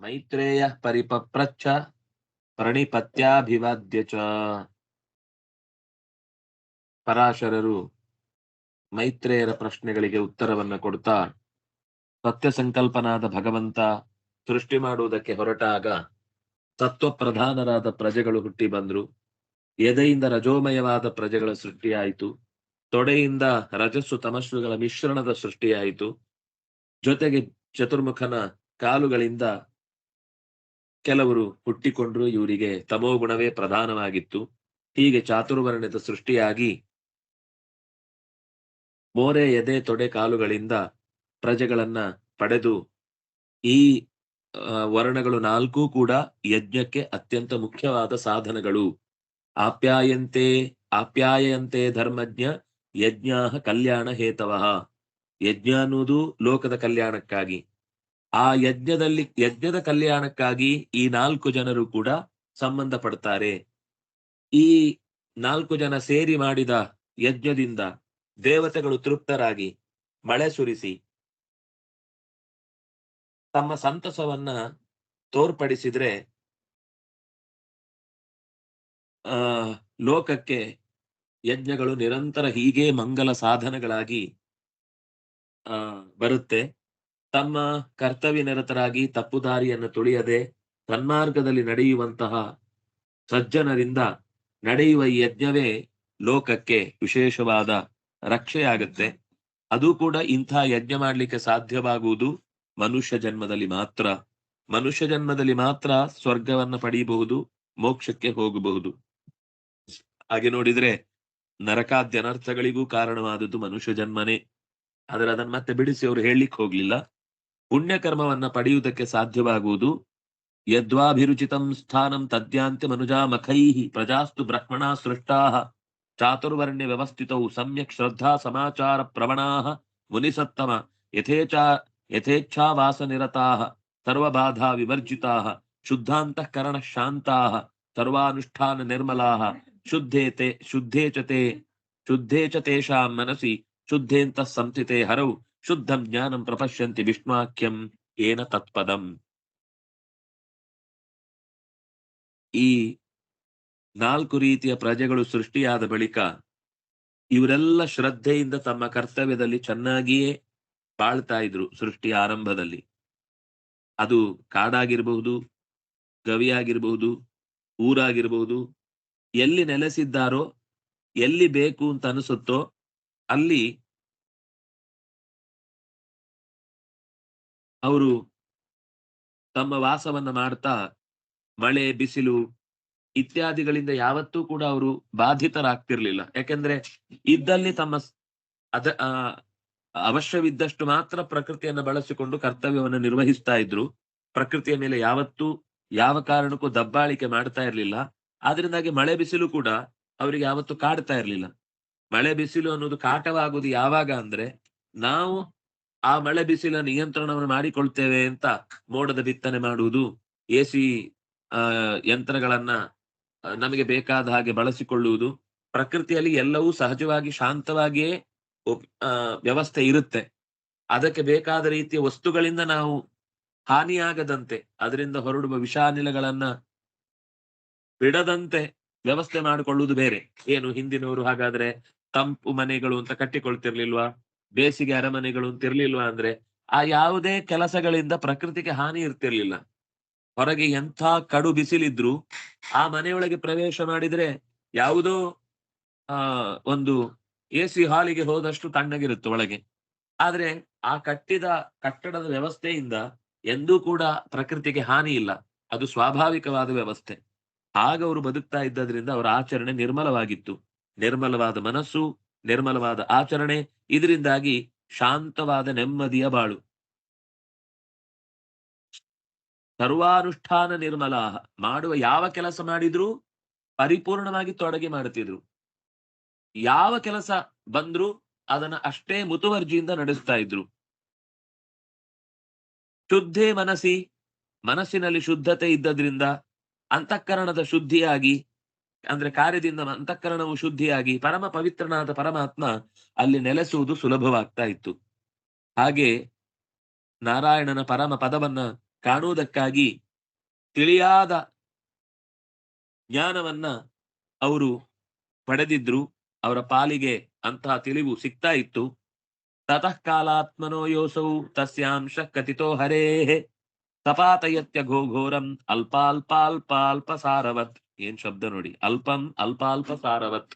ಮೈತ್ರೇಯ ಪರಿಪಪ್ರಚ್ಛ ಪ್ರಣಿಪತ್ಯಾಭಿವಾದ್ಯ ಚ. ಪರಾಶರರು ಮೈತ್ರೇಯರ ಪ್ರಶ್ನೆಗಳಿಗೆ ಉತ್ತರವನ್ನ ಕೊಡ್ತಾ ಸತ್ಯ ಸಂಕಲ್ಪನಾದ ಭಗವಂತ ಸೃಷ್ಟಿ ಮಾಡುವುದಕ್ಕೆ ಹೊರಟಾಗ ತತ್ವ ಪ್ರಧಾನರಾದ ಪ್ರಜೆಗಳು ಹುಟ್ಟಿ ಬಂದ್ರು. ಎದೆಯಿಂದ ರಜೋಮಯವಾದ ಪ್ರಜೆಗಳ ಸೃಷ್ಟಿಯಾಯಿತು. ತೊಡೆಯಿಂದ ರಜಸ್ಸು ತಮಸ್ಸುಗಳ ಮಿಶ್ರಣದ ಸೃಷ್ಟಿಯಾಯಿತು. ಜೊತೆಗೆ ಚತುರ್ಮುಖನ ಕಾಲುಗಳಿಂದ ಕೆಲವರು ಹುಟ್ಟಿಕೊಂಡ್ರು ಇವರಿಗೆ ತಮೋ ಗುಣವೇ ಪ್ರಧಾನವಾಗಿತ್ತು. ಹೀಗೆ ಚಾತುರ್ವರ್ಣದ ಸೃಷ್ಟಿಯಾಗಿ ಮೋರೆ ಎದೆ ತೊಡೆ ಕಾಲುಗಳಿಂದ ಪ್ರಜೆಗಳನ್ನ ಪಡೆದು ಈ ವರ್ಣಗಳು ನಾಲ್ಕೂ ಕೂಡ ಯಜ್ಞಕ್ಕೆ ಅತ್ಯಂತ ಮುಖ್ಯವಾದ ಸಾಧನಗಳು. ಆಪ್ಯಾಯಂತೆ ಆಪ್ಯಾಯಂತೆ ಧರ್ಮಜ್ಞ ಯಜ್ಞ ಕಲ್ಯಾಣ ಹೇತವಃ. ಯಜ್ಞ ಅನ್ನುವುದು ಲೋಕದ ಕಲ್ಯಾಣಕ್ಕಾಗಿ. ಆ ಯಜ್ಞದಲ್ಲಿ, ಯಜ್ಞದ ಕಲ್ಯಾಣಕ್ಕಾಗಿ ಈ ನಾಲ್ಕು ಜನರು ಕೂಡ ಸಂಬಂಧ ಪಡ್ತಾರೆ ಈ ನಾಲ್ಕು ಜನ ಸೇರಿ ಮಾಡಿದ ಯಜ್ಞದಿಂದ ದೇವತೆಗಳು ತೃಪ್ತರಾಗಿ ಮಳೆ ಸುರಿಸಿ ತಮ್ಮ ಸಂತಸವನ್ನ ತೋರ್ಪಡಿಸಿದ್ರೆ, ಆ, ಲೋಕಕ್ಕೆ ಯಜ್ಞಗಳು ನಿರಂತರ ಹೀಗೆ ಮಂಗಲ ಸಾಧನಗಳಾಗಿ, ಆ, ಬರುತ್ತೆ. ತಮ್ಮ ಕರ್ತವ್ಯ ನಿರತರಾಗಿ ತಪ್ಪುದಾರಿಯನ್ನು ತುಳಿಯದೆ ಸನ್ಮಾರ್ಗದಲ್ಲಿ ನಡೆಯುವಂತಹ ಸಜ್ಜನರಿಂದ ನಡೆಯುವ ಈ ಯಜ್ಞವೇ ಲೋಕಕ್ಕೆ ವಿಶೇಷವಾದ ರಕ್ಷೆಯಾಗತ್ತೆ. ಅದು ಕೂಡ ಇಂಥ ಯಜ್ಞ ಮಾಡಲಿಕ್ಕೆ ಸಾಧ್ಯವಾಗುವುದು ಮನುಷ್ಯ ಜನ್ಮದಲ್ಲಿ ಮಾತ್ರ. ಮನುಷ್ಯ ಜನ್ಮದಲ್ಲಿ ಮಾತ್ರ ಸ್ವರ್ಗವನ್ನ ಪಡೆಯಬಹುದು ಮೋಕ್ಷಕ್ಕೆ ಹೋಗಬಹುದು. ಹಾಗೆ ನೋಡಿದ್ರೆ ನರಕಾದ್ಯನರ್ಥಗಳಿಗೂ ಕಾರಣವಾದದ್ದು ಮನುಷ್ಯ ಜನ್ಮನೇ. ಆದ್ರೆ ಅದನ್ನ ಮತ್ತೆ ಬಿಡಿಸಿ ಅವರು ಹೇಳಲಿಕ್ಕೆ ಹೋಗ್ಲಿಲ್ಲ. ಪುಣ್ಯ ಕರ್ಮವನ್ನ ಪಡೆಯುವುದಕ್ಕೆ ಸಾಧ್ಯವಾಗುವುದು. ಯದ್ವಾಭಿರುಚಿತಂ ಸ್ಥಾನಂ ತದ್ಯಾಂತ್ಯ ಮನುಜಾ ಮಖೈಹಿ ಪ್ರಜಾಸ್ತು ಬ್ರಹ್ಮಣ ಸೃಷ್ಟಾ ಚಾತುರ್ವರ್ಣ್ಯ ವ್ಯವಸ್ಥಿತೌ ಸಮ್ಯಕ್ ಶ್ರದ್ಧಾ ಸಮಾಚಾರ ಪ್ರವಣಾ ಮುನಿಸತ್ತಮ ಯಥೇಚಾ ಯಥೇಚ್ಛಾವಾಸ ನಿರತಾ ಸರ್ವಬಾಧಾ ವಿವರ್ಜಿತಾ ಶುದ್ಧಾಂತಃಕರಣ ಶಾಂತಾ ಸರ್ವಾನುಷ್ಠಾನ ನಿರ್ಮಲಾ ಶುದ್ಧೇತೆ ಶುದ್ಧೇ ಚ ಶುದ್ಧೇ ಚ ತೇಷಾಂ ಮನಸಿ ಶುದ್ಧೇಂತಃ ಸಂಸ್ಥಿತೆ ಹರೌ ಶುದ್ಧಂ ಜ್ಞಾನಂ ಪ್ರಪಶ್ಯಂತಿ ವಿಷ್ಣುವಾಕ್ಯಂ ಏನ ತತ್ಪದಂ ಈ ನಾಲ್ಕು ರೀತಿಯ ಪ್ರಜೆಗಳು ಸೃಷ್ಟಿಯಾದ ಬಳಿಕ ಇವರೆಲ್ಲ ಶ್ರದ್ಧೆಯಿಂದ ತಮ್ಮ ಕರ್ತವ್ಯದಲ್ಲಿ ಚೆನ್ನಾಗಿಯೇ ಬಾಳ್ತಾ ಇದ್ರು ಸೃಷ್ಟಿಯ ಆರಂಭದಲ್ಲಿ. ಅದು ಕಾಡಾಗಿರಬಹುದು, ಗವಿಯಾಗಿರಬಹುದು, ಊರಾಗಿರಬಹುದು, ಎಲ್ಲಿ ನೆಲೆಸಿದ್ದಾರೋ, ಎಲ್ಲಿ ಬೇಕು ಅಂತ ಅನಿಸುತ್ತೋ, ಅಲ್ಲಿ ಅವರು ತಮ್ಮ ವಾಸವನ್ನ ಮಾಡ್ತಾ, ಮಳೆ, ಬಿಸಿಲು ಇತ್ಯಾದಿಗಳಿಂದ ಯಾವತ್ತೂ ಕೂಡ ಅವರು ಬಾಧಿತರಾಗ್ತಿರ್ಲಿಲ್ಲ. ಯಾಕೆಂದ್ರೆ ಇದ್ದಲ್ಲಿ ತಮ್ಮ ಅದ ಅವಶ್ಯವಿದ್ದಷ್ಟು ಮಾತ್ರ ಪ್ರಕೃತಿಯನ್ನ ಬಳಸಿಕೊಂಡು ಕರ್ತವ್ಯವನ್ನು ನಿರ್ವಹಿಸ್ತಾ ಇದ್ರು. ಪ್ರಕೃತಿಯ ಮೇಲೆ ಯಾವತ್ತೂ, ಯಾವ ಕಾರಣಕ್ಕೂ ದಬ್ಬಾಳಿಕೆ ಮಾಡ್ತಾ ಇರ್ಲಿಲ್ಲ. ಆದ್ರಿಂದಾಗಿ ಮಳೆ, ಬಿಸಿಲು ಕೂಡ ಅವರಿಗೆ ಯಾವತ್ತು ಕಾಡ್ತಾ ಇರ್ಲಿಲ್ಲ. ಮಳೆ, ಬಿಸಿಲು ಅನ್ನೋದು ಕಾಟವಾಗುವುದು ಯಾವಾಗ ಅಂದ್ರೆ ನಾವು ಆ ಮಳೆ ಬಿಸಿಲ ನಿಯಂತ್ರಣವನ್ನು ಮಾಡಿಕೊಳ್ತೇವೆ ಅಂತ ಮೋಡದ ಬಿತ್ತನೆ ಮಾಡುವುದು. ಎ ಸಿ ಯಂತ್ರಗಳನ್ನ ನಮಗೆ ಬೇಕಾದ ಹಾಗೆ ಬಳಸಿಕೊಳ್ಳುವುದು. ಪ್ರಕೃತಿಯಲ್ಲಿ ಎಲ್ಲವೂ ಸಹಜವಾಗಿ, ಶಾಂತವಾಗಿಯೇ ವ್ಯವಸ್ಥೆ ಇರುತ್ತೆ. ಅದಕ್ಕೆ ಬೇಕಾದ ರೀತಿಯ ವಸ್ತುಗಳಿಂದ ನಾವು ಹಾನಿಯಾಗದಂತೆ, ಅದರಿಂದ ಹೊರಡುವ ವಿಷಾನಿಲಗಳನ್ನ ಬಿಡದಂತೆ ವ್ಯವಸ್ಥೆ ಮಾಡಿಕೊಳ್ಳುವುದು ಬೇರೆ. ಏನು ಹಿಂದಿನವರು ಹಾಗಾದ್ರೆ ತಂಪು ಮನೆಗಳು ಅಂತ ಕಟ್ಟಿಕೊಳ್ತಿರ್ಲಿಲ್ವಾ? ಬೇಸಿಗೆ ಅರಮನೆಗಳು ಅಂತ ಇರ್ಲಿಲ್ವಾ ಅಂದ್ರೆ ಆ ಯಾವುದೇ ಕೆಲಸಗಳಿಂದ ಪ್ರಕೃತಿಗೆ ಹಾನಿ ಇರ್ತಿರ್ಲಿಲ್ಲ. ಹೊರಗೆ ಎಂಥ ಕಡು ಬಿಸಿಲಿದ್ರು ಆ ಮನೆಯೊಳಗೆ ಪ್ರವೇಶ ಮಾಡಿದ್ರೆ ಯಾವುದೋ, ಆ, ಒಂದು ಎ ಸಿ ಹಾಲಿಗೆ ಹೋದಷ್ಟು ತಣ್ಣಗಿರುತ್ತೆ ಒಳಗೆ. ಆದ್ರೆ ಆ ಕಟ್ಟಿದ ಕಟ್ಟಡದ ವ್ಯವಸ್ಥೆಯಿಂದ ಎಂದೂ ಕೂಡ ಪ್ರಕೃತಿಗೆ ಹಾನಿ ಇಲ್ಲ. ಅದು ಸ್ವಾಭಾವಿಕವಾದ ವ್ಯವಸ್ಥೆ. ಆಗ ಅವರು ಬದುಕ್ತಾ ಇದ್ದದ್ರಿಂದ ಅವರ ಆಚರಣೆ ನಿರ್ಮಲವಾಗಿತ್ತು. ನಿರ್ಮಲವಾದ ಮನಸ್ಸು ನಿರ್ಮಲವಾದ ಆಚರಣೆ. ಇದರಿಂದಾಗಿ ಶಾಂತವಾದ ನೆಮ್ಮದಿಯ ಬಾಳು. ಸರ್ವಾನುಷ್ಠಾನ ನಿರ್ಮಲಾಹ. ಮಾಡುವ ಯಾವ ಕೆಲಸ ಮಾಡಿದ್ರೂ ಪರಿಪೂರ್ಣವಾಗಿ ತೊಡಗಿ ಮಾಡುತ್ತಿದ್ರು. ಯಾವ ಕೆಲಸ ಬಂದ್ರು ಅದನ್ನ ಅಷ್ಟೇ ಮುತುವರ್ಜಿಯಿಂದ ನಡೆಸ್ತಾ ಇದ್ರು. ಶುದ್ಧೇ ಮನಸ್ಸಿ ಮನಸ್ಸಿನಲ್ಲಿ ಶುದ್ಧತೆ ಇದ್ದದ್ರಿಂದ ಅಂತಃಕರಣದ ಶುದ್ಧಿಯಾಗಿ ಅಂದ್ರೆ ಕಾರ್ಯದಿಂದ ಅಂತಃಕರಣವು ಶುದ್ಧಿಯಾಗಿ ಪರಮ ಪವಿತ್ರನಾದ ಪರಮಾತ್ಮ ಅಲ್ಲಿ ನೆಲೆಸುವುದು ಸುಲಭವಾಗ್ತಾ ಇತ್ತು. ಹಾಗೆ ನಾರಾಯಣನ ಪರಮ ಪದವನ್ನ ಕಾಣುವುದಕ್ಕಾಗಿ ತಿಳಿಯಾದ ಜ್ಞಾನವನ್ನ ಅವರು ಪಡೆದಿದ್ರು. ಅವರ ಪಾಲಿಗೆ ಅಂತಹ ತಿಳಿವು ಸಿಗ್ತಾ ಇತ್ತು. ತತಃ ಕಾಲಾತ್ಮನೋ ಯೋಸೌ ತಸ್ಯಾಂಶ ಕಥಿತೋ ಹರೇ. ತಪಾತಯತ್ಯ ಘೋ ಘೋರಂ ಅಲ್ಪಾಲ್ಪಾಲ್ಪಾಲ್ಪ ಸಾರವತ್ ಏನ್ ಶಬ್ದ ನೋಡಿ? ಅಲ್ಪಂ ಅಲ್ಪ ಸಾರವತ್.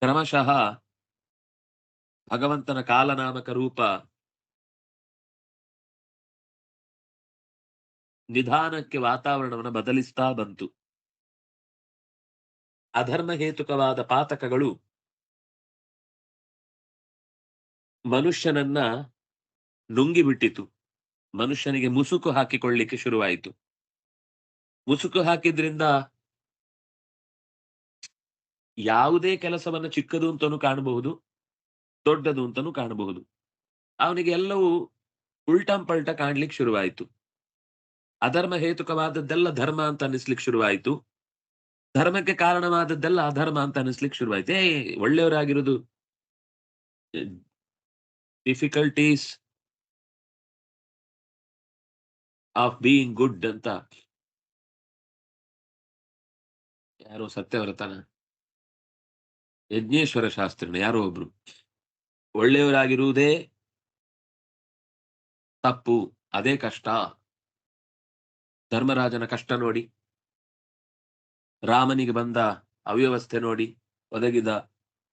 ಕ್ರಮಶಃ ಭಗವಂತನ ಕಾಲನಾಮಕ ರೂಪ. ನಿಧಾನಕ್ಕೆ ವಾತಾವರಣವನ್ನು ಬದಲಿಸ್ತಾ ಬಂತು. ಅಧರ್ಮ ಹೇತುಕವಾದ ಪಾತಕಗಳು ಮನುಷ್ಯನನ್ನ ನುಂಗಿಬಿಟ್ಟಿತು. ಮನುಷ್ಯನಿಗೆ ಮುಸುಕು ಹಾಕಿಕೊಳ್ಳಿಕ್ಕೆ ಶುರುವಾಯಿತು. ಮುಸುಕು ಹಾಕಿದ್ರಿಂದ ಯಾವುದೇ ಕೆಲಸವನ್ನ ಚಿಕ್ಕದು ಅಂತನೂ ಕಾಣಬಹುದು, ದೊಡ್ಡದು ಅಂತನೂ ಕಾಣಬಹುದು. ಅವನಿಗೆ ಎಲ್ಲವೂ ಉಲ್ಟಂ ಪಲ್ಟ ಕಾಣ್ಲಿಕ್ಕೆ ಶುರುವಾಯಿತು. ಅಧರ್ಮ ಹೇತುಕವಾದದ್ದೆಲ್ಲ ಧರ್ಮ ಅಂತ ಅನ್ನಿಸ್ಲಿಕ್ಕೆ ಶುರುವಾಯಿತು. ಧರ್ಮಕ್ಕೆ ಕಾರಣವಾದದ್ದೆಲ್ಲ ಅಧರ್ಮ ಅಂತ ಅನ್ನಿಸ್ಲಿಕ್ಕೆ ಶುರುವಾಯಿತು. ಏ, ಒಳ್ಳೆಯವರಾಗಿರೋದು ಡಿಫಿಕಲ್ಟೀಸ್ ಆಫ್ ಬೀಯಿಂಗ್ ಗುಡ್ ಅಂತ. ಯಾರೋ ಸತ್ಯವ್ರತನ ಯಜ್ಞೇಶ್ವರ ಶಾಸ್ತ್ರಿನ ಯಾರೋ ಒಬ್ರು. ಒಳ್ಳೆಯವರಾಗಿರುವುದೇ ತಪ್ಪು, ಅದೇ ಕಷ್ಟ. ಧರ್ಮರಾಜನ ಕಷ್ಟ ನೋಡಿ. ರಾಮನಿಗೆ ಬಂದ ಅವ್ಯವಸ್ಥೆ ನೋಡಿ, ಒದಗಿದ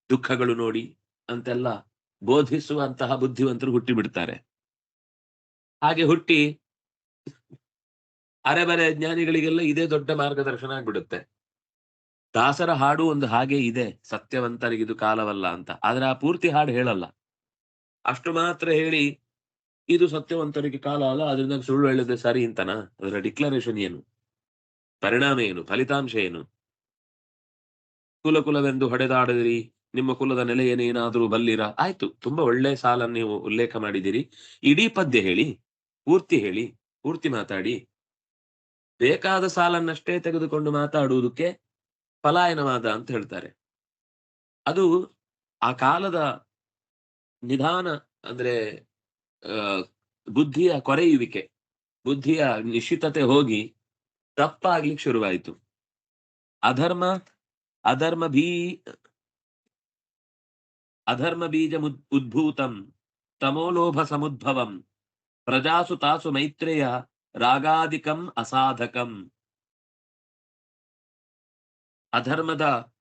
ದುಃಖಗಳು ನೋಡಿ, ಅಂತೆಲ್ಲ ಬೋಧಿಸುವಂತಹ ಬುದ್ಧಿವಂತರು ಹುಟ್ಟಿಬಿಡ್ತಾರೆ. ಹಾಗೆ ಹುಟ್ಟಿ ಅರೆಬರೆ ಜ್ಞಾನಿಗಳಿಗೆಲ್ಲ ಇದೇ ದೊಡ್ಡ ಮಾರ್ಗದರ್ಶನ ಆಗ್ಬಿಡುತ್ತೆ. ದಾಸರ ಹಾಡು ಒಂದು ಹಾಗೆ ಇದೆ ಸತ್ಯವಂತರಿಗಿದು ಕಾಲವಲ್ಲ ಅಂತ. ಆದ್ರೆ ಆ ಪೂರ್ತಿ ಹಾಡು ಹೇಳಲ್ಲ. ಅಷ್ಟು ಮಾತ್ರ ಹೇಳಿ, ಇದು ಸತ್ಯವಂತರಿಗೆ ಕಾಲ ಅಲ್ಲ, ಅದರಿಂದ ಸುಳ್ಳು ಹೇಳಿದ್ರೆ ಸರಿ ಅಂತನ? ಅದರ ಡಿಕ್ಲರೇಷನ್ ಏನು? ಪರಿಣಾಮ ಏನು? ಫಲಿತಾಂಶ ಏನು? ಕುಲ ಕುಲವೆಂದು ಹೊಡೆದಾಡಿದಿರಿ, ನಿಮ್ಮ ಕುಲದ ನೆಲೆಯೇನೇನಾದ್ರೂ ಬಲ್ಲಿರ? ಆಯ್ತು, ತುಂಬಾ ಒಳ್ಳೆ ಸಾಲನ್ನು ನೀವು ಉಲ್ಲೇಖ ಮಾಡಿದಿರಿ ಇಡೀ ಪದ್ಯ ಹೇಳಿ, ಪೂರ್ತಿ ಹೇಳಿ. ಪೂರ್ತಿ ಮಾತಾಡಿ. ಬೇಕಾದ ಸಾಲನ್ನಷ್ಟೇ ತೆಗೆದುಕೊಂಡು ಮಾತಾಡುವುದಕ್ಕೆ ಪಲಾಯನವಾದ ಅಂತ ಹೇಳ್ತಾರೆ. ಅದು ಆ ಕಾಲದ ನಿಧಾನ ಅಂದ್ರೆ ಬುದ್ಧಿಯ ಕೊರೆಯುವಿಕೆ, ಬುದ್ಧಿಯ ನಿಶ್ಚಿತತೆ ಹೋಗಿ ತಪ್ಪಾಗ್ಲಿಕ್ಕೆ ಶುರುವಾಯಿತು. ಅಧರ್ಮ ಅಧರ್ಮ ಬೀ, ಅಧರ್ಮ ಬೀಜ ಉದ್ಭೂತಂ, ತಮೋಲೋಭ ಸಮುದ್ಭವಂ ಪ್ರಜಾಸು ತಾಸು ಮೈತ್ರೇಯ, ರಾಗಾಧಿಕಂ ಅಸಾಧಕಂ. ಅಧರ್ಮದ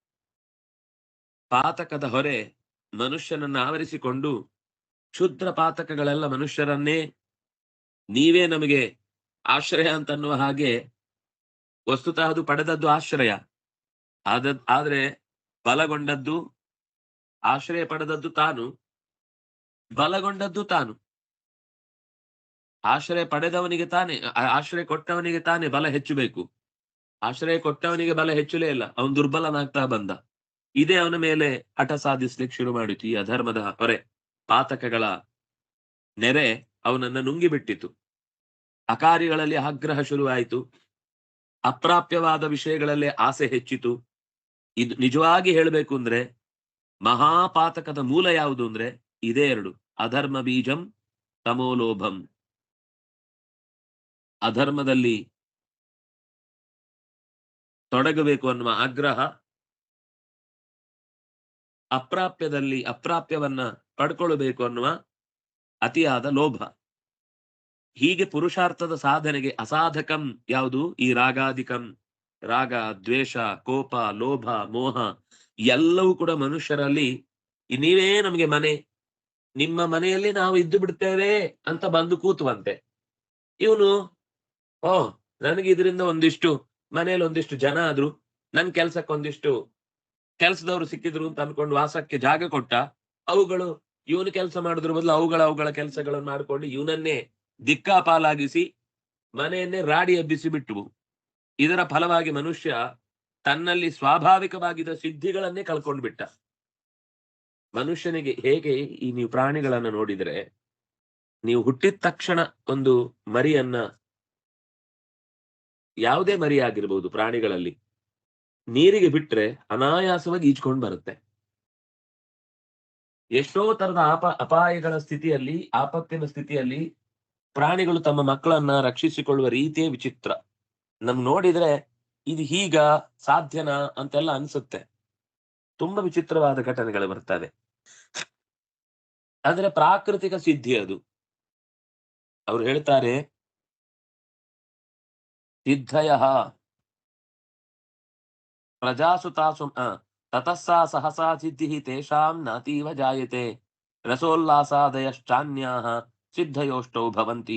ಪಾತಕದ ಹೊರೆ ಮನುಷ್ಯನನ್ನ ಆವರಿಸಿಕೊಂಡು ಕ್ಷುದ್ರ ಪಾತಕಗಳೆಲ್ಲ ಮನುಷ್ಯರನ್ನೇ ನೀವೇ ನಮಗೆ ಆಶ್ರಯ ಅಂತನ್ನುವ ಹಾಗೆ ವಸ್ತುತಃ ಅದು ಪಡೆದದ್ದು ಆಶ್ರಯ. ಆದ, ಆದ್ರೆ ಬಲಗೊಂಡದ್ದು ಆಶ್ರಯ ಪಡೆದದ್ದು ತಾನು, ಬಲಗೊಂಡದ್ದು ತಾನು. ಆಶ್ರಯ ಪಡೆದವನಿಗೆ ತಾನೇ ಆಶ್ರಯ ಕೊಟ್ಟವನಿಗೆ ತಾನೇ ಬಲ ಹೆಚ್ಚು ಬೇಕು ಆಶ್ರಯ ಕೊಟ್ಟವನಿಗೆ ಬಲ ಹೆಚ್ಚಲೇ ಇಲ್ಲ, ಅವನು ದುರ್ಬಲನಾಗ್ತಾ ಬಂದ. ಇದೇ ಅವನ ಮೇಲೆ ಹಠ ಸಾಧಿಸ್ಲಿಕ್ಕೆ ಶುರು ಮಾಡಿತು, ಈ ಅಧರ್ಮದ ಹೊರೆ, ಪಾತಕಗಳ ನೆರೆ ಅವನನ್ನ ನುಂಗಿಬಿಟ್ಟಿತು. ಅಕಾರಿಗಳಲ್ಲಿ ಆಗ್ರಹ ಶುರುವಾಯಿತು. ಅಪ್ರಾಪ್ಯವಾದ ವಿಷಯಗಳಲ್ಲಿ ಆಸೆ ಹೆಚ್ಚಿತು. ಇದು ನಿಜವಾಗಿ ಹೇಳಬೇಕು ಅಂದ್ರೆ, ಮಹಾಪಾತಕದ ಮೂಲ ಯಾವುದು ಅಂದ್ರೆ, ಇದೇ ಎರಡು, ಅಧರ್ಮ ಬೀಜಂ ತಮೋಲೋಭಂ ಅಧರ್ಮದಲ್ಲಿ ತೊಡಗಬೇಕು ಅನ್ನುವ ಆಗ್ರಹ ಅಪ್ರಾಪ್ಯದಲ್ಲಿ ಅಪ್ರಾಪ್ಯವನ್ನ ಪಡ್ಕೊಳ್ಬೇಕು ಅನ್ನುವ ಅತಿಯಾದ ಲೋಭ. ಹೀಗೆ ಪುರುಷಾರ್ಥದ ಸಾಧನೆಗೆ ಅಸಾಧಕಂ ಯಾವುದು? ಈ ರಾಗಾಧಿಕಂ, ರಾಗ, ದ್ವೇಷ, ಕೋಪ, ಲೋಭ, ಮೋಹ ಎಲ್ಲವೂ ಕೂಡ ಮನುಷ್ಯರಲ್ಲಿ ನೀವೇ ನಮಗೆ ಮನೆ, ನಿಮ್ಮ ಮನೆಯಲ್ಲಿ ನಾವು ಇದ್ದು ಬಿಡ್ತೇವೆ ಅಂತ ಬಂದು ಕೂತುವಂತೆ. ಇವನು ಓ ನನಗೆ ಇದರಿಂದ ಒಂದಿಷ್ಟು, ಮನೆಯಲ್ಲಿ ಒಂದಿಷ್ಟು ಜನ ಆದ್ರು, ನನ್ ಕೆಲ್ಸಕ್ಕೆ ಒಂದಿಷ್ಟು ಕೆಲ್ಸದವ್ರು ಸಿಕ್ಕಿದ್ರು ಅಂತ ಅನ್ಕೊಂಡು ವಾಸಕ್ಕೆ ಜಾಗ ಕೊಟ್ಟ, ಅವುಗಳು ಇವನು ಕೆಲಸ ಮಾಡಿದ್ರ ಬದಲು ಅವುಗಳ ಅವುಗಳ ಕೆಲಸಗಳನ್ನು ಮಾಡ್ಕೊಂಡು ಇವನನ್ನೇ ದಿಕ್ಕಾಪಾಲಾಗಿಸಿ, ಮನೆಯನ್ನೇ ರಾಡಿ ಎಬ್ಬಿಸಿ ಬಿಟ್ಟವು. ಇದರ ಫಲವಾಗಿ ಮನುಷ್ಯ ತನ್ನಲ್ಲಿ ಸ್ವಾಭಾವಿಕವಾಗಿದ್ದ ಸಿದ್ಧಿಗಳನ್ನೇ ಕಳ್ಕೊಂಡು ಬಿಟ್ಟ. ಮನುಷ್ಯನಿಗೆ ಹೇಗೆ ಈ ನೀವು ಪ್ರಾಣಿಗಳನ್ನ ನೋಡಿದ್ರೆ, ನೀವು ಹುಟ್ಟಿದ ತಕ್ಷಣ ಒಂದು ಮರಿಯನ್ನ ಯಾವುದೇ ಮರಿ ಆಗಿರ್ಬೋದು ಪ್ರಾಣಿಗಳಲ್ಲಿ, ನೀರಿಗೆ ಬಿಟ್ರೆ ಅನಾಯಾಸವಾಗಿ ಈಜ್ಕೊಂಡು ಬರುತ್ತೆ. ಎಷ್ಟೋ ತರದ ಆಪ, ಅಪಾಯಗಳ ಸ್ಥಿತಿಯಲ್ಲಿ, ಆಪತ್ತಿನ ಸ್ಥಿತಿಯಲ್ಲಿ ಪ್ರಾಣಿಗಳು ತಮ್ಮ ಮಕ್ಕಳನ್ನ ರಕ್ಷಿಸಿಕೊಳ್ಳುವ ರೀತಿಯೇ ವಿಚಿತ್ರ. ನಮ್ ನೋಡಿದ್ರೆ ಇದು ಹೀಗ, ಸಾಧ್ಯನಾ ಅಂತೆಲ್ಲ ಅನ್ಸುತ್ತೆ. ತುಂಬಾ ವಿಚಿತ್ರವಾದ ಘಟನೆಗಳು ಬರ್ತವೆ. ಅಂದ್ರೆ ಪ್ರಾಕೃತಿಕ ಸಿದ್ಧಿ ಅದು. ಅವ್ರು ಹೇಳ್ತಾರೆ ಸಿದ್ಧಯ ಪ್ರಜಾಸುತಾಸು ತತಸ್ಸಾ ಸಹಸಾ ಸಿದ್ಧಿ ತೇಷಾಂ ನಾತೀವ ಜಾಯತೆ ರಸೋಲ್ಲಾಸಾದಯಶ್ಚಾನ್ಯಾಹ ಸಿದ್ಧಯೋಷ್ಟೌ ಭವಂತಿ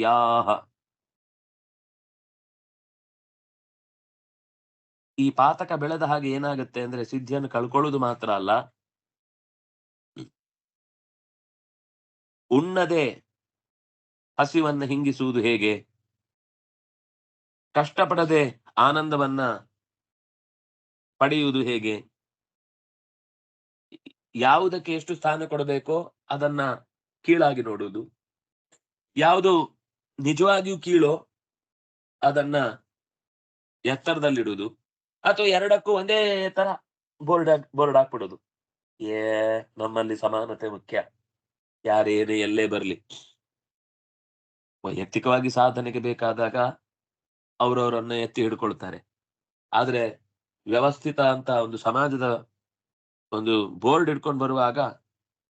ಈ ಪಾತಕ ಬೆಳೆದ ಹಾಗೆ ಏನಾಗುತ್ತೆ ಅಂದ್ರೆ ಸಿದ್ಧಿಯನ್ನು ಕಳ್ಕೊಳ್ಳುವುದು ಮಾತ್ರ ಅಲ್ಲ. ಉಣ್ಣದೆ ಹಸಿವನ್ನು ಹಿಂಗಿಸುವುದು ಹೇಗೆ? ಕಷ್ಟಪಡದೆ ಆನಂದವನ್ನ ಪಡೆಯುವುದು ಹೇಗೆ? ಯಾವುದಕ್ಕೆ ಎಷ್ಟು ಸ್ಥಾನ ಕೊಡಬೇಕೋ ಅದನ್ನ ಕೀಳಾಗಿ ನೋಡುವುದು. ಯಾವುದು ನಿಜವಾಗಿಯೂ ಕೀಳೋ ಅದನ್ನ ಎತ್ತರದಲ್ಲಿಡುವುದು. ಅಥವಾ ಎರಡಕ್ಕೂ ಒಂದೇ ತರ ಬೋರ್ಡ್ ಬೋರ್ಡ್ ಹಾಕ್ಬಿಡೋದು ಏ, ನಮ್ಮಲ್ಲಿ ಸಮಾನತೆ ಮುಖ್ಯ. ಯಾರೇನೇ ಎಲ್ಲೇ ಬರ್ಲಿ. ವೈಯಕ್ತಿಕವಾಗಿ ಸಾಧನೆಗೆ ಬೇಕಾದಾಗ ಅವರವರನ್ನ ಎತ್ತಿ ಹಿಡ್ಕೊಳ್ತಾರೆ. ಆದ್ರೆ ವ್ಯವಸ್ಥಿತ ಅಂತ ಒಂದು ಸಮಾಜದ ಒಂದು ಬೋರ್ಡ್ ಹಿಡ್ಕೊಂಡು ಬರುವಾಗ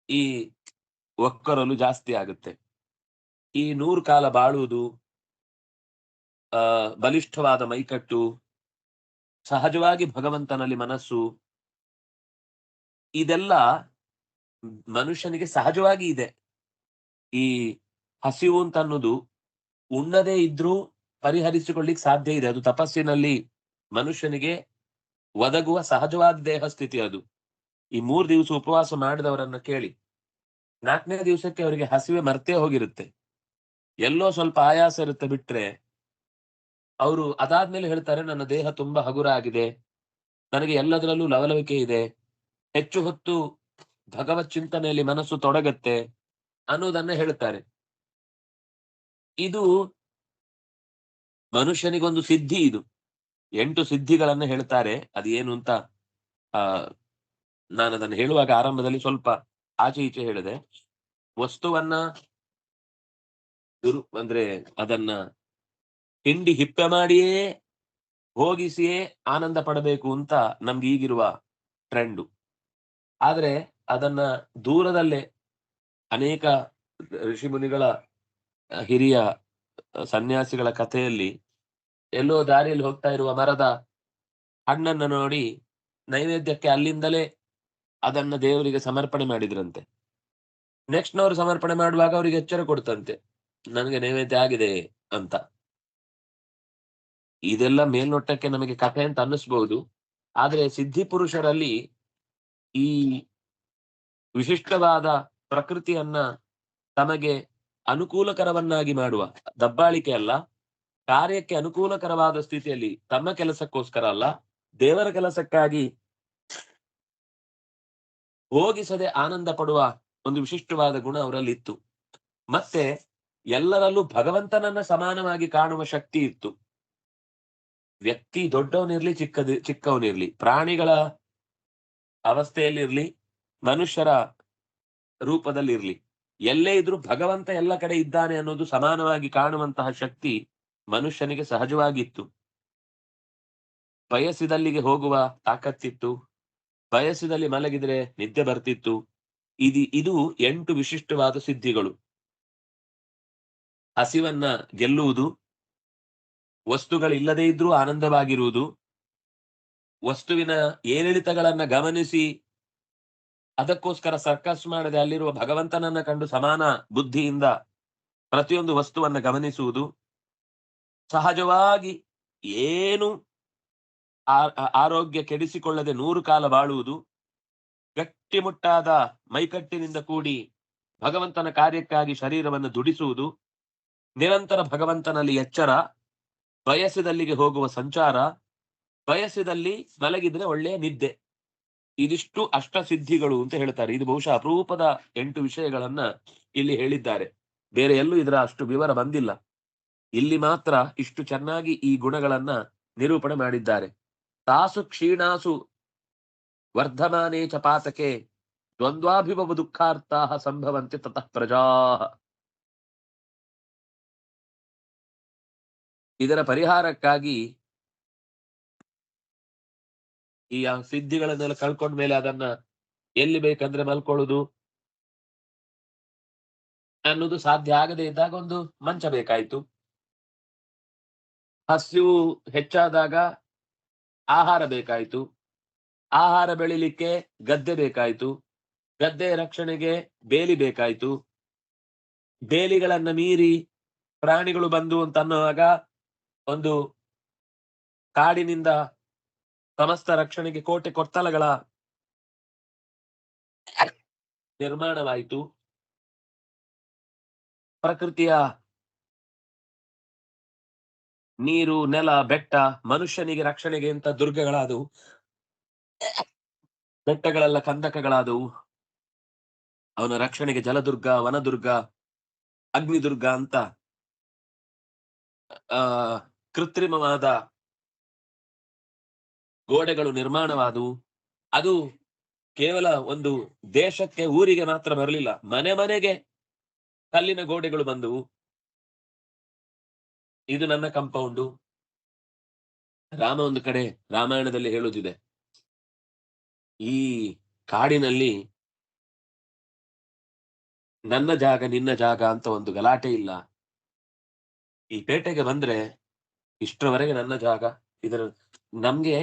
ಈ ಒಕ್ಕರಲು ಜಾಸ್ತಿ ಆಗುತ್ತೆ. ಈ ನೂರು ಕಾಲ ಬಾಳುವುದು, ಆ, ಬಲಿಷ್ಠವಾದ ಮೈಕಟ್ಟು, ಸಹಜವಾಗಿ ಭಗವಂತನಲ್ಲಿ ಮನಸ್ಸು, ಇದೆಲ್ಲ ಮನುಷ್ಯನಿಗೆ ಸಹಜವಾಗಿ ಇದೆ. ಈ ಹಸಿವು ಅಂತ ಅನ್ನೋದು ಉಣ್ಣದೇ ಇದ್ರೂ ಪರಿಹರಿಸಿಕೊಳ್ಳಿಕ್ ಸಾಧ್ಯ ಇದೆ. ಅದು ತಪಸ್ಸಿನಲ್ಲಿ ಮನುಷ್ಯನಿಗೆ ಒದಗುವ ಸಹಜವಾದ ದೇಹ ಸ್ಥಿತಿ ಅದು. ಈ ಮೂರು ದಿವಸ ಉಪವಾಸ ಮಾಡಿದವರನ್ನ ಕೇಳಿ. ನಾಲ್ಕನೇ ದಿವಸಕ್ಕೆ ಅವರಿಗೆ ಹಸಿವೆ ಮರ್ತೇ ಹೋಗಿರುತ್ತೆ. ಎಲ್ಲೋ ಸ್ವಲ್ಪ ಆಯಾಸ ಇರುತ್ತೆ ಬಿಟ್ರೆ ಅವರು ಅದಾದ್ಮೇಲೆ ಹೇಳ್ತಾರೆ, ನನ್ನ ದೇಹ ತುಂಬಾ ಹಗುರ ಆಗಿದೆ ನನಗೆ ಎಲ್ಲದರಲ್ಲೂ ಲವಲವಿಕೆ ಇದೆ. ಹೆಚ್ಚು ಹೊತ್ತು ಭಗವತ್ ಚಿಂತನೆಯಲ್ಲಿ ಮನಸ್ಸು ತೊಡಗತ್ತೆ ಅನ್ನೋದನ್ನ ಹೇಳ್ತಾರೆ. ಇದು ಮನುಷ್ಯನಿಗೊಂದು ಸಿದ್ಧಿ ಇದು. ಎಂಟು ಸಿದ್ಧಿಗಳನ್ನು ಹೇಳ್ತಾರೆ. ಅದೇನು ಅಂತ, ಆ, ನಾನು ಅದನ್ನು ಹೇಳುವಾಗ ಆರಂಭದಲ್ಲಿ ಸ್ವಲ್ಪ ಆಚೆ ಈಚೆ ಹೇಳಿದೆ. ವಸ್ತುವನ್ನ ದುರು, ಅಂದ್ರೆ ಅದನ್ನ ಹಿಂಡಿ ಹಿಪ್ಪೆ ಮಾಡಿಯೇ ಹೋಗಿಸಿಯೇ ಆನಂದ ಪಡಬೇಕು ಅಂತ ನಮ್ಗೆ ಈಗಿರುವ ಟ್ರೆಂಡು. ಆದ್ರೆ ಅದನ್ನ ದೂರದಲ್ಲೇ ಅನೇಕ ಋಷಿ ಮುನಿಗಳ ಹಿರಿಯ ಸನ್ಯಾಸಿಗಳ ಕಥೆಯಲ್ಲಿ ಎಲ್ಲೋ ದಾರಿಯಲ್ಲಿ ಹೋಗ್ತಾ ಇರುವ ಮರದ ಹಣ್ಣನ್ನು ನೋಡಿ ನೈವೇದ್ಯಕ್ಕೆ ಅಲ್ಲಿಂದಲೇ ಅದನ್ನ ದೇವರಿಗೆ ಸಮರ್ಪಣೆ ಮಾಡಿದ್ರಂತೆ. ನೆಕ್ಸ್ಟ್ ನವರು ಸಮರ್ಪಣೆ ಮಾಡುವಾಗ ಅವರಿಗೆ ಎಚ್ಚರ ಕೊಡ್ತಂತೆ. ನನಗೆ ನೈವೇದ್ಯ ಆಗಿದೆ ಅಂತ. ಇದೆಲ್ಲ ಮೇಲ್ನೋಟಕ್ಕೆ ನಮಗೆ ಕಥೆ ಅಂತ ಅನ್ನಿಸ್ಬಹುದು ಆದ್ರೆ ಸಿದ್ಧಿ ಪುರುಷರಲ್ಲಿ ಈ ವಿಶಿಷ್ಟವಾದ ಪ್ರಕೃತಿಯನ್ನ ತಮಗೆ ಅನುಕೂಲಕರವನ್ನಾಗಿ ಮಾಡುವ. ದಬ್ಬಾಳಿಕೆ ಅಲ್ಲ. ಕಾರ್ಯಕ್ಕೆ ಅನುಕೂಲಕರವಾದ ಸ್ಥಿತಿಯಲ್ಲಿ ತಮ್ಮ ಕೆಲಸಕ್ಕೋಸ್ಕರ ಅಲ್ಲ, ದೇವರ ಕೆಲಸಕ್ಕಾಗಿ ಹೋಗಿಸದೆ ಆನಂದ ಪಡುವ ಒಂದು ವಿಶಿಷ್ಟವಾದ ಗುಣ ಅವರಲ್ಲಿ ಇತ್ತು ಮತ್ತೆ ಎಲ್ಲರಲ್ಲೂ ಭಗವಂತನನ್ನ ಸಮಾನವಾಗಿ ಕಾಣುವ ಶಕ್ತಿ ಇತ್ತು. ವ್ಯಕ್ತಿ ದೊಡ್ಡವನಿರ್ಲಿ, ಚಿಕ್ಕದ, ಚಿಕ್ಕವನಿರ್ಲಿ, ಪ್ರಾಣಿಗಳ ಅವಸ್ಥೆಯಲ್ಲಿರ್ಲಿ, ಮನುಷ್ಯರ ರೂಪದಲ್ಲಿರ್ಲಿ. ಎಲ್ಲೇ ಇದ್ರೂ ಭಗವಂತ ಎಲ್ಲ ಕಡೆ ಇದ್ದಾನೆ ಅನ್ನೋದು ಸಮಾನವಾಗಿ ಕಾಣುವಂತಹ ಶಕ್ತಿ ಮನುಷ್ಯನಿಗೆ ಸಹಜವಾಗಿತ್ತು. ಬಯಸಿದಲ್ಲಿಗೆ ಹೋಗುವ ತಾಕತ್ತಿತ್ತು. ಬಯಸಿದಲ್ಲಿ ಮಲಗಿದ್ರೆ ನಿದ್ದೆ ಬರ್ತಿತ್ತು. ಇದು ಇದು ಎಂಟು ವಿಶಿಷ್ಟವಾದ ಸಿದ್ಧಿಗಳು. ಹಸಿವನ್ನ ಗೆಲ್ಲುವುದು, ವಸ್ತುಗಳಿಲ್ಲದೇ ಇದ್ರೂ ಆನಂದವಾಗಿರುವುದು, ವಸ್ತುವಿನ ಏರಿಳಿತಗಳನ್ನ ಗಮನಿಸಿ ಅದಕ್ಕೋಸ್ಕರ ಸರ್ಕಸ್ ಮಾಡದೆ ಅಲ್ಲಿರುವ ಭಗವಂತನನ್ನ ಕಂಡು ಸಮಾನ ಬುದ್ಧಿಯಿಂದ ಪ್ರತಿಯೊಂದು ವಸ್ತುವನ್ನ ಗಮನಿಸುವುದು ಸಹಜವಾಗಿ ಏನು ಆರೋಗ್ಯ ಕೆಡಿಸಿಕೊಳ್ಳದೆ ನೂರು ಕಾಲ ಬಾಳುವುದು ಗಟ್ಟಿಮುಟ್ಟಾದ ಮೈಕಟ್ಟಿನಿಂದ ಕೂಡಿ ಭಗವಂತನ ಕಾರ್ಯಕ್ಕಾಗಿ ಶರೀರವನ್ನು ದುಡಿಸುವುದು ನಿರಂತರ ಭಗವಂತನಲ್ಲಿ ಎಚ್ಚರ, ಬಯಸಿದಲ್ಲಿಗೆ ಹೋಗುವ ಸಂಚಾರ, ಬಯಸಿದಲ್ಲಿ ಮಲಗಿದ್ರೆ ಒಳ್ಳೆಯ ನಿದ್ದೆ. ಇದಿಷ್ಟು ಅಷ್ಟ ಸಿದ್ಧಿಗಳು ಅಂತ ಹೇಳ್ತಾರೆ. ಇದು ಬಹುಶಃ ಅಪರೂಪದ ಎಂಟು ವಿಷಯಗಳನ್ನ ಇಲ್ಲಿ ಹೇಳಿದ್ದಾರೆ. ಬೇರೆ ಎಲ್ಲೂ ಇದರ ಅಷ್ಟು ವಿವರ ಬಂದಿಲ್ಲ. ಇಲ್ಲಿ ಮಾತ್ರ ಇಷ್ಟು ಚೆನ್ನಾಗಿ ಈ ಗುಣಗಳನ್ನ ನಿರೂಪಣೆ ಮಾಡಿದ್ದಾರೆ. ತಾಸು ಕ್ಷೀಣಾಸು ವರ್ಧಮಾನೇ ಚಪಾತಕೆ ಪಾತಕೆ ದ್ವಂದ್ವಾಭಿಭವ ದುಃಖಾರ್ಥ ಸಂಭವಂತೆ ತತಃ ಪ್ರಜಾ ಇದರ ಪರಿಹಾರಕ್ಕಾಗಿ ಈ ಸಿದ್ಧಿಗಳನ್ನೆಲ್ಲ ಕಳ್ಕೊಂಡ್ಮೇಲೆ ಅದನ್ನ ಎಲ್ಲಿ ಬೇಕಂದ್ರೆ ಮಲ್ಕೊಳ್ಳುದು. ಅನ್ನೋದು ಸಾಧ್ಯ ಆಗದೆ ಇದ್ದಾಗ ಒಂದು ಮಂಚ ಬೇಕಾಯ್ತು. ಹಸಿವು ಹೆಚ್ಚಾದಾಗ ಆಹಾರ ಬೇಕಾಯ್ತು. ಆಹಾರ ಬೆಳಿಲಿಕ್ಕೆ ಗದ್ದೆ ಬೇಕಾಯ್ತು. ಗದ್ದೆ ರಕ್ಷಣೆಗೆ ಬೇಲಿ ಬೇಕಾಯ್ತು. ಬೇಲಿಗಳನ್ನ ಮೀರಿ ಪ್ರಾಣಿಗಳು ಬಂದು ಅಂತ ಅನ್ನುವಾಗ ಒಂದು ಕಾಡಿನಿಂದ ಸಮಸ್ತ ರಕ್ಷಣೆಗೆ ಕೋಟೆ ಕೊತ್ತಲಗಳ ನಿರ್ಮಾಣವಾಯಿತು. ಪ್ರಕೃತಿಯ ನೀರು, ನೆಲ, ಬೆಟ್ಟ ಮನುಷ್ಯನಿಗೆ ರಕ್ಷಣೆಗೆ ಅಂತ ದುರ್ಗಗಳಾದವು? ಬೆಟ್ಟಗಳೆಲ್ಲ ಕಂದಕಗಳಾದವು. ಅವನ ರಕ್ಷಣೆಗೆ ಜಲದುರ್ಗ, ವನದುರ್ಗ, ಅಗ್ನಿದುರ್ಗ ಅಂತ, ಆ, ಕೃತ್ರಿಮವಾದ ಗೋಡೆಗಳು ನಿರ್ಮಾಣವಾದವು. ಅದು ಕೇವಲ ಒಂದು ದೇಶಕ್ಕೆ, ಊರಿಗೆ ಮಾತ್ರ ಬರಲಿಲ್ಲ. ಮನೆ ಮನೆಗೆ ಕಲ್ಲಿನ ಗೋಡೆಗಳು ಬಂದವು. ಇದು ನನ್ನ ಕಂಪೌಂಡು. ರಾಮ ಒಂದು ಕಡೆ ರಾಮಾಯಣದಲ್ಲಿ ಹೇಳುವುದಿದೆ ಈ ಕಾಡಿನಲ್ಲಿ ನನ್ನ ಜಾಗ, ನಿನ್ನ ಜಾಗ ಅಂತ ಒಂದು ಗಲಾಟೆ ಇಲ್ಲ. ಈ ಪೇಟೆಗೆ ಬಂದ್ರೆ ಇಷ್ಟರವರೆಗೆ ನನ್ನ ಜಾಗ. ಇದರ ನಮ್ಗೆ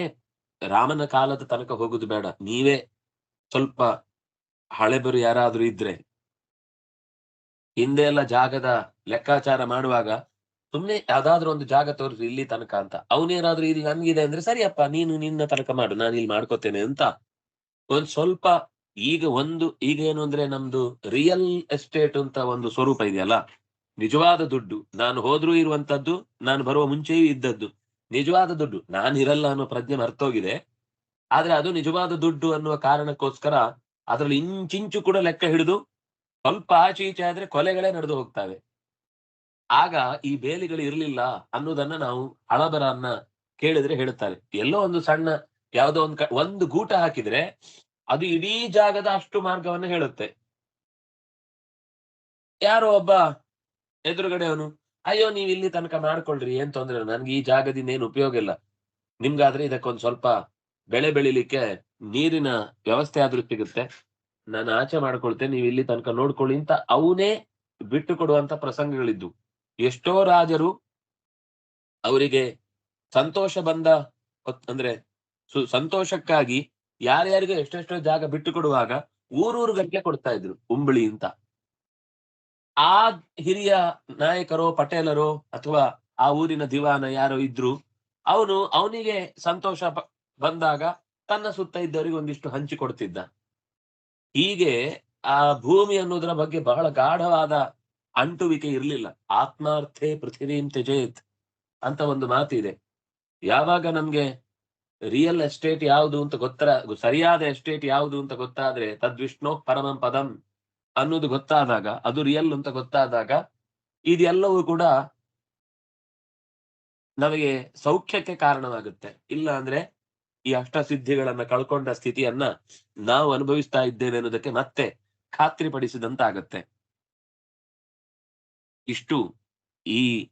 ರಾಮನ ಕಾಲದ ತನಕ ಹೋಗುದು ಬೇಡ. ನೀವೇ ಸ್ವಲ್ಪ ಹಳೆಬರು ಯಾರಾದ್ರೂ ಇದ್ರೆ, ಹಿಂದೆ ಎಲ್ಲ ಜಾಗದ ಲೆಕ್ಕಾಚಾರ ಮಾಡುವಾಗ ಸುಮ್ನೆ ಯಾವ್ದಾದ್ರು ಒಂದು ಜಾಗ ತೋರಿಸಿ ಇಲ್ಲಿ ತನಕ ಅಂತ. ಅವನೇನಾದ್ರೂ ಇಲ್ಲಿ ನನ್ಗಿದೆ ಅಂದ್ರೆ ಸರಿಯಪ್ಪ, ನೀನು ನಿನ್ನ ತನಕ ಮಾಡು, ನಾನು ಇಲ್ಲಿ ಮಾಡ್ಕೋತೇನೆ ಅಂತ. ಒಂದ್ ಸ್ವಲ್ಪ ಈಗ ಒಂದು, ಈಗ ಏನು ಅಂದ್ರೆ ನಮ್ದು ರಿಯಲ್ ಎಸ್ಟೇಟ್ ಅಂತ ಒಂದು ಸ್ವರೂಪ ಇದೆಯಲ್ಲ, ನಿಜವಾದ ದುಡ್ಡು. ನಾನು ಹೋದ್ರೂ ಇರುವಂತದ್ದು, ನಾನು ಬರುವ ಮುಂಚೆಯೂ ಇದ್ದದ್ದು. ನಿಜವಾದ ದುಡ್ಡು. ನಾನಿರಲ್ಲ ಅನ್ನೋ ಪ್ರಜ್ಞೆ ಮರ್ತೋಗಿದೆ. ಆದ್ರೆ ಅದು ನಿಜವಾದ ದುಡ್ಡು ಅನ್ನುವ ಕಾರಣಕ್ಕೋಸ್ಕರ ಅದರಲ್ಲಿ ಇಂಚಿಂಚು ಕೂಡ ಲೆಕ್ಕ ಹಿಡಿದು ಸ್ವಲ್ಪ ಆಚೆ ಈಚೆ ಆದ್ರೆ ಕೊಲೆಗಳೇ ನಡೆದು ಹೋಗ್ತವೆ. ಆಗ ಈ ಬೇಲಿಗಳು ಇರಲಿಲ್ಲ ಅನ್ನೋದನ್ನ ನಾವು ಹಳಬರನ್ನ ಕೇಳಿದ್ರೆ ಹೇಳುತ್ತಾರೆ. ಎಲ್ಲೋ ಒಂದು ಸಣ್ಣ ಯಾವುದೋ ಒಂದು ಒಂದು ಗೂಟ ಹಾಕಿದ್ರೆ ಅದು ಇಡೀ ಜಾಗದ ಅಷ್ಟು ಮಾರ್ಗವನ್ನ ಹೇಳುತ್ತೆ. ಯಾರೋ ಒಬ್ಬ ಎದುರುಗಡೆ ಅವನು ಅಯ್ಯೋ, ನೀವ್ ಇಲ್ಲಿ ತನಕ ಮಾಡ್ಕೊಳ್ರಿ, ಏನ್ ತೊಂದ್ರೆ ನನ್ಗೆ ಈ ಜಾಗದಿಂದ ಏನು ಉಪಯೋಗ ಇಲ್ಲ. ನಿಮ್ಗಾದ್ರೆ ಇದಕ್ಕೊಂದ್ ಸ್ವಲ್ಪ ಬೆಳೆ ಬೆಳಿಲಿಕ್ಕೆ ನೀರಿನ ವ್ಯವಸ್ಥೆ ಆದ್ರೂ ಸಿಗುತ್ತೆ. ನಾನು ಆಚೆ ಮಾಡ್ಕೊಳ್ತೇನೆ, ನೀವು ಇಲ್ಲಿ ತನಕ ನೋಡ್ಕೊಳ್ಳಿ ಅಂತ ಅವನೇ ಬಿಟ್ಟು ಕೊಡುವಂತ ಪ್ರಸಂಗಗಳಿದ್ದು ಎಷ್ಟೋ ರಾಜರು ಅವರಿಗೆ ಸಂತೋಷ ಬಂದ ಅಂದ್ರೆ ಸು, ಸಂತೋಷಕ್ಕಾಗಿ ಯಾರ್ಯಾರಿಗೂ ಎಷ್ಟೆಷ್ಟೋ ಜಾಗ ಬಿಟ್ಟು ಕೊಡುವಾಗ ಊರೂರು ಗಂಟೆ ಕೊಡ್ತಾ ಇದ್ರು, ಉಂಬಳಿ ಅಂತ. ಆ ಹಿರಿಯ ನಾಯಕರೋ, ಪಟೇಲರೋ ಅಥವಾ ಆ ಊರಿನ ದಿವಾನ ಯಾರೋ ಇದ್ರು, ಅವನು ಅವನಿಗೆ ಸಂತೋಷ ಬಂದಾಗ ತನ್ನ ಸುತ್ತ ಇದ್ದವರಿಗೆ ಒಂದಿಷ್ಟು ಹಂಚಿಕೊಡ್ತಿದ್ದ ಹೀಗೆ ಆ ಭೂಮಿ ಅನ್ನೋದರ ಬಗ್ಗೆ ಬಹಳ ಗಾಢವಾದ ಅಂಟುವಿಕೆ ಇರಲಿಲ್ಲ. ಆತ್ಮಾರ್ಥೆ ಪೃಥ್ವೀಂ ತ್ಯಜೇತ್ ಅಂತ ಒಂದು ಮಾತಿದೆ. ಯಾವಾಗ ನಮ್ಗೆ ರಿಯಲ್ ಎಸ್ಟೇಟ್ ಯಾವುದು ಅಂತ ಗೊತ್ತರ, ಸರಿಯಾದ ಎಸ್ಟೇಟ್ ಯಾವುದು ಅಂತ ಗೊತ್ತಾದ್ರೆ ತದ್ವಿಷ್ಣು ಪರಮಂ ಪದಂ ಅನ್ನೋದು ಗೊತ್ತಾದಾಗ, ಅದು ರಿಯಲ್ ಅಂತ ಗೊತ್ತಾದಾಗ, ಇದೆಲ್ಲವೂ ಕೂಡ ನಮಗೆ ಸೌಖ್ಯಕ್ಕೆ ಕಾರಣವಾಗುತ್ತೆ. ಇಲ್ಲ ಅಂದ್ರೆ ಈ ಅಷ್ಟಸಿದ್ಧಿಗಳನ್ನ ಕಳ್ಕೊಂಡ ಸ್ಥಿತಿಯನ್ನ ನಾವು ಅನುಭವಿಸ್ತಾ ಇದ್ದೇವೆ ಅನ್ನೋದಕ್ಕೆ ಮತ್ತೆ ಖಾತ್ರಿಪಡಿಸಿದಂತಾಗತ್ತೆ. ಇಷ್ಟು ಈ,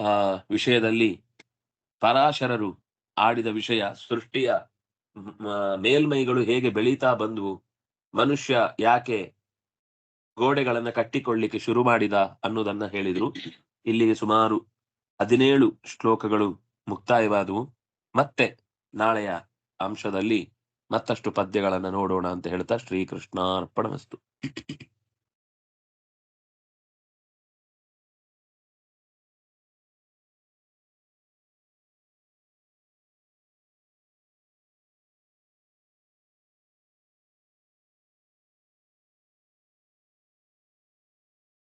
ಆ, ವಿಷಯದಲ್ಲಿ ಪರಾಶರರು ಆಡಿದ ವಿಷಯ, ಸೃಷ್ಟಿಯ ಮೇಲ್ಮೈಗಳು ಹೇಗೆ ಬೆಳೀತಾ ಬಂದವು, ಮನುಷ್ಯ ಯಾಕೆ ಗೋಡೆಗಳನ್ನ ಕಟ್ಟಿಕೊಳ್ಳಿಕ್ಕೆ ಶುರು ಮಾಡಿದ ಅನ್ನೋದನ್ನ ಹೇಳಿದ್ರು. ಇಲ್ಲಿಗೆ ಸುಮಾರು ಹದಿನೇಳು ಶ್ಲೋಕಗಳು ಮುಕ್ತಾಯವಾದವು. ಮತ್ತೆ ನಾಳೆಯ ಅಂಶದಲ್ಲಿ ಮತ್ತಷ್ಟು ಪದ್ಯಗಳನ್ನು ನೋಡೋಣ ಅಂತ ಹೇಳ್ತಾ ಶ್ರೀಕೃಷ್ಣಾರ್ಪಣಮಸ್ತು.